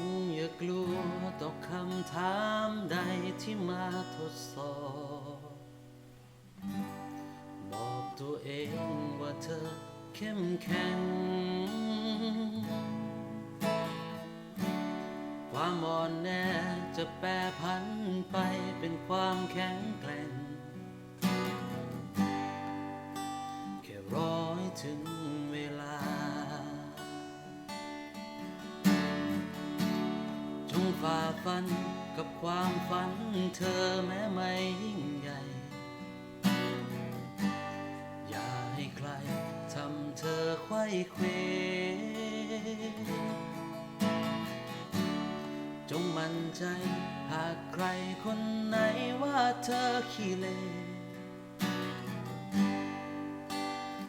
งอย่ากลัวต่อคำถามใดที่มาทดสอบ บอกตัวเองว่าเธอเข้มแข็ง ความอ่อนแอจะแปรพันไปเป็นความแข็งแกร่ง ฝ่าฟันกับความฝันเธอแม้ไม่ยิ่งใหญ่ อย่าให้ใครทำเธอไขว้เขวจงมั่นใจหากใครคนไหนว่าเธอขี้เล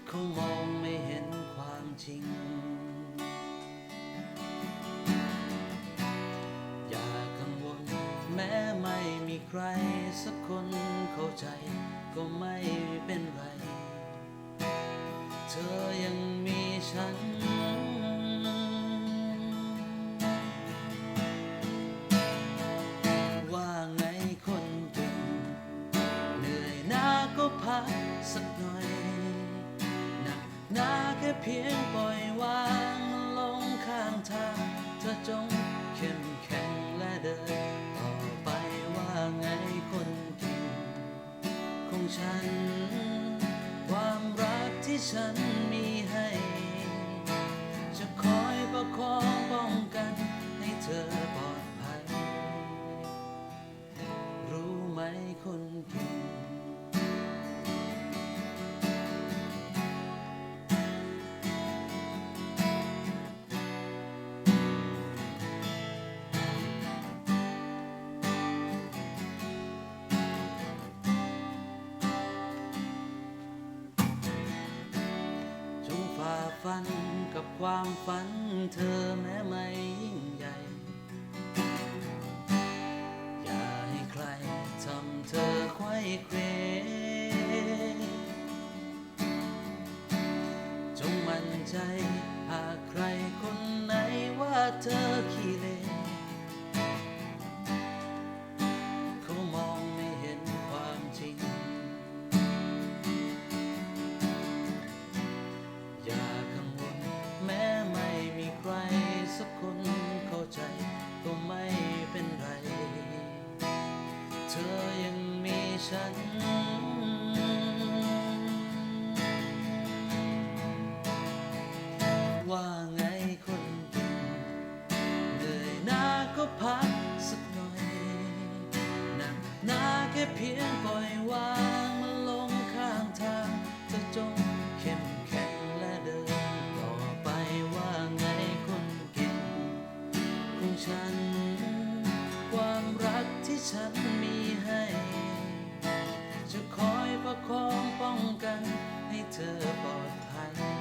เขามอง รสักคนเข้าใจก็ไม่เป็นไร เธอยังมีฉัน ว่าไงคนเก่งเหนื่อยหน้าก็พักสักหน่อย หนักหน้าแค่เพียงปล่อยวางมันลง ฉัน ความรักที่ฉัน ฟันกับความฝันเธอแม้ไม่ยิ่งใหญ่ อย่าให้ใครทำเธอไขว้เควจงมั่นใจหากใครคนไหนว่าเธอขี้เล ฉัน ว่าไงคนเก่งเหนื่อยหน้าก็พักสักหน่อยหนักหน้าแค่เพียงปล่อยวางมันลงข้างทางเธอจงเข้มแข็งและเดินต่อไปว่าไงคนก่งของฉัน ความรักที่ฉัน เธอปลอดภัย